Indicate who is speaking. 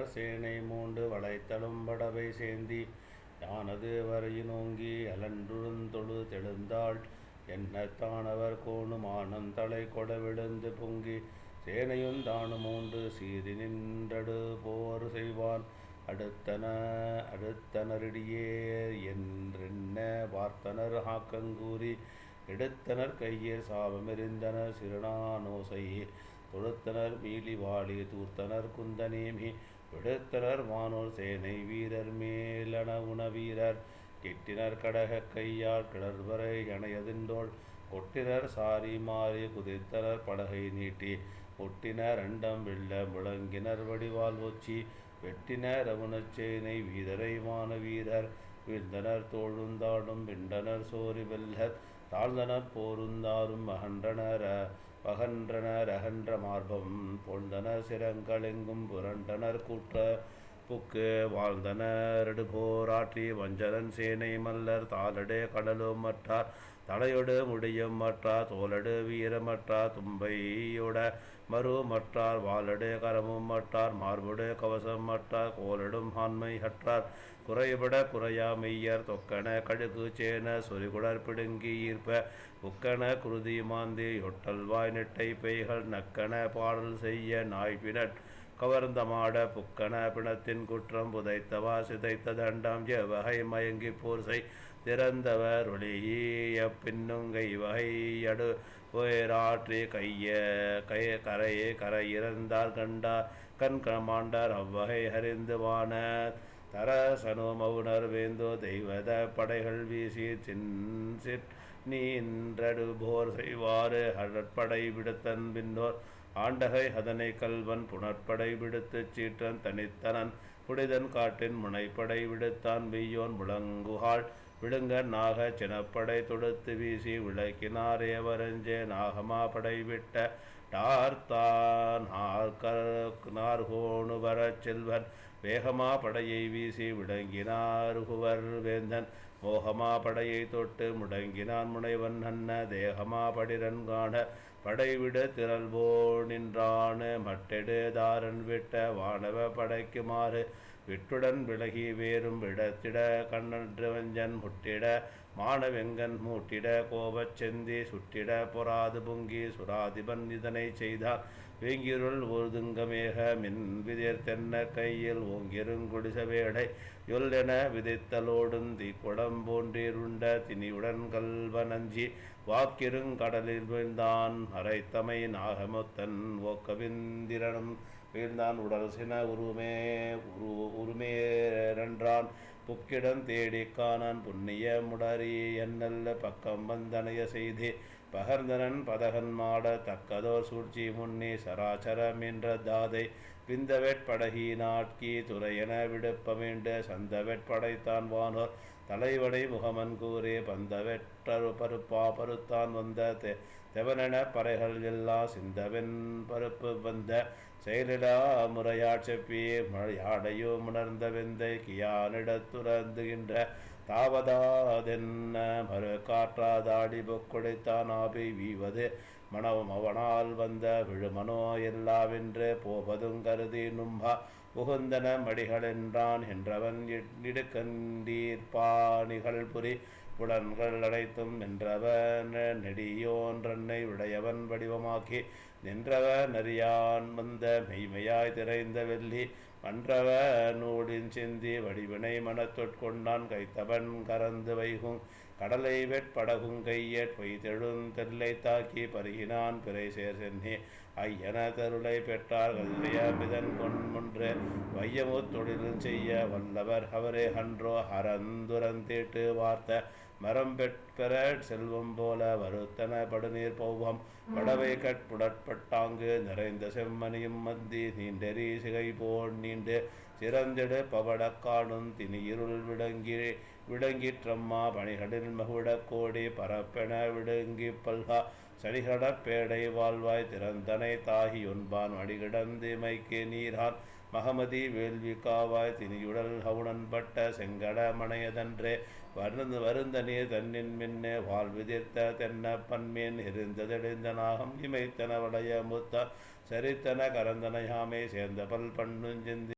Speaker 1: வானவர் சேனை மூண்டு வளைத்தலும் படவை சேந்தி யானது வரையினோங்கி அலன்றுழுந்தொழு தெழுந்தாள். என்னத்தானவர் கோணும் ஆனந்தலை கொடவிழுந்து பொங்கி சேனையுந்தானு மூன்று சீறி நின்றடு போர் செய்வான். அடுத்தன அடுத்தனரிடியே என்றென்ன பார்த்தனர் ஆக்கங்கூறி எடுத்தனர் கையில் சாபமெறிந்தனர் சிறுநானோசை தொடுத்தனர் மீளி வாளி தூர்த்தனர் குந்தநேமி விடுத்தனர் வானோர் சேனை வீரர் மேலணவுண வீரர் கெட்டினர் கடகக் கையால் கிளர்வரை யணையதின்றோள் கொட்டினர் சாரி மாறி குதித்தனர் படகை நீட்டி. ஒட்டினர் அண்டம் வெள்ள முழங்கினர் வடிவால் ஒச்சி. வெட்டினர் அவுணச் சேனை வீரரை வான வீரர் வீழ்ந்தனர் தோழுந்தாடும் விண்டனர் சோரி வெல்ல. தாழ்ந்தனர் போருந்தாரும் அகன்றனர் பகன்றனர் அகன்ற மார்பம் போழ்ந்தனர் சிரங்களெங்கும் புரண்டனர் கூற்ற புக்கு வாழ்ந்தனர் போராற்றி வஞ்சரன் சேனை மல்லர் தாளடு கடலும் மற்றார் தலையொடு முடியும் மற்றார் தோலடு வீரமற்றார் தும்பையொட மறு மற்றார் வாலடு கரமும் மற்றார் மார்புடு கவசம் மற்றார் கோலடும் ஆண்மை அற்றார். குறைபட குறையா மெய்யர் தொக்கன கழுகு சேன சொரிகுடர் பிடுங்கி ஈர்ப்ப உக்கன குருதி மாந்தி ஒட்டல்வாய் நெட்டை பெய்கள் நக்கன பாடல் செய்ய நாய்பினட் கவர்ந்தமாட புக்கன பிணத்தின் குற்றம் புதைத்தவா சிதைத்த தண்டம் எவ்வகை மயங்கி போர் திறந்தவர் ஒளிய பின்னுங்கை வகையடு உயராற்றி கைய கை கரையே கரை இறந்தார் கண்டார் கண் கமாண்டார் அவ்வகை ஹரிந்துவான தரசனு மவுனர் வேந்தோ தெய்வத படைகள் வீசி சின்சிற் நீன்றடு போர் செய்வாறு அடற்படை விடுத்தன் பின்னோர் ஆண்டகை அதனை கல்வன் புனற்படை விடுத்துச் சீற்றன் தனித்தனன் புடிதன் காட்டின் முனைப்படை விடுத்தான் வெய்யோன் முழங்குகாள் விழுங்க நாக சினப்படை தொடுத்து வீசி விளக்கினார் ஏவரஞ்சே நாகமா படை விட்ட டார்த்தான். நார்கோணு வரச் செல்வன் வேகமா படையை வீசி விளங்கினார் வேந்தன். மோகமா படையை தொட்டு முடங்கினான் முனைவன் அன்ன. தேகமா படிரன் காண. படைவிட திரல்வோ நின்றான். மட்டெடு தாரன் விட்ட வானவ படைக்குமாறு விட்டுடன் விலகி வேறும் விடத்திட கண்ணன்று வஞ்சன் முட்டிட. மானவெங்கன் மூட்டிட கோபச் செந்தி சுட்டிட. பொறாது பொங்கி சுராதிபன் இதனை செய்தார். வேங்கிருள் ஒருதுங்கமேக மின் விதிர் தென்ன கையில் ஓங்கிருங்குடிசவேடை யொல்லென விதைத்தலோடும் தீக்குடம் போன்றிருண்ட திணியுடன் கல்வனஞ்சி வாக்கிருங்கடலில் வீழ்ந்தான் அரைத்தமை நாகமுத்தன் ஓக்கவிந்திரனும் வீழ்ந்தான் உடல் சின உருமே உரு உருமேரன்றான் புக்கிடம் தேடி காணான் புண்ணிய முடரி என்னல்ல பக்கம் வந்தனைய செய்தே. பகர்ந்தனன் பதகன் மாட தக்கதோர் சூழ்ச்சி முன்னி சராச்சரம் என்ற தாதை. விந்தவெட்படகி நாட்கி துறையென விடுப்பமீண்டு சந்தவெட்படைத்தான் வானோர். தலைவடை முகமன் கூறி பந்தவெற்றரு பருப்பா பருத்தான் வந்த தெ தெவனென பறைகள் எல்லா சிந்தவென் பருப்பு வந்த செயலிடா முறையாட் செப்பி மழையாடையோ உணர்ந்த வெந்தை கியானிடத்துறந்துகின்ற தாவதாதென்ன? மறு காற்றாதாடி பொக்குடைத்தான் ஆபி வீவது. மனவும் அவனால் வந்த விழுமனோ எல்லாவென்று போவதும் கருதி நும்பா. புகுந்தன மடிகளென்றான் என்றவன் இடுக்கண்டீர்பாணிகள் புரி. புலன்கள் அடைத்தும் நின்றவன் நெடியோன்றன்னை உடையவன் வடிவமாக்கி. நின்றவ நரியான் வந்த மெய்மையாய் திரைந்த வெள்ளி. மன்றவ நூடின் சிந்தி வடிவினை மனத்தொட்கொண்டான் கைத்தவன் கறந்து வைகும். கடலை வெட்படகும் கையற் பொய்தெழுந்தெல்லை தாக்கி பருகினான் பிறை சேர் சென்னி. ஐயன தருளை பெற்றார் கல்வியமிதன் கொன்முன்று வையமுத் தொழிலும் செய்ய வல்லவர் அவரே அன்றோ. ஹரந்துரந்தேட்டு வார்த்த மரம் பெற்று செல்வம் போல வருத்தன படுநீர் பௌவம். படவை கட்புடற்பட்டாங்கு நிறைந்த செம்மணியும் மந்தி நீண்டெறி சிகை போல் நீண்டு சிறந்திடு பவடக்காடும் திணியிருள் விடங்கி விடங்கிற்றம்மா பணிகளில் மகுடக் கோடி பரப்பென விடுங்கி பல்கா. சடிகடற் பேடை வாழ்வாய் திறந்தனை தாகி ஒன்பான் மைக்கு நீரான். மகமதி வேள்வி காவாய் தினியுடல் ஹவுணன் பட்ட செங்கட மனையதன்றே வருந்த வருந்த நீர் தன்னின் என்ன வாழ்விதிர்த்த தென்ன பன்மீன் இருந்ததெழுந்த நாகம் இமைத்தன வளைய முத்த சரித்தன கரந்தன யாமே சேர்ந்த பல் பண்ணுஞ்சிந்தி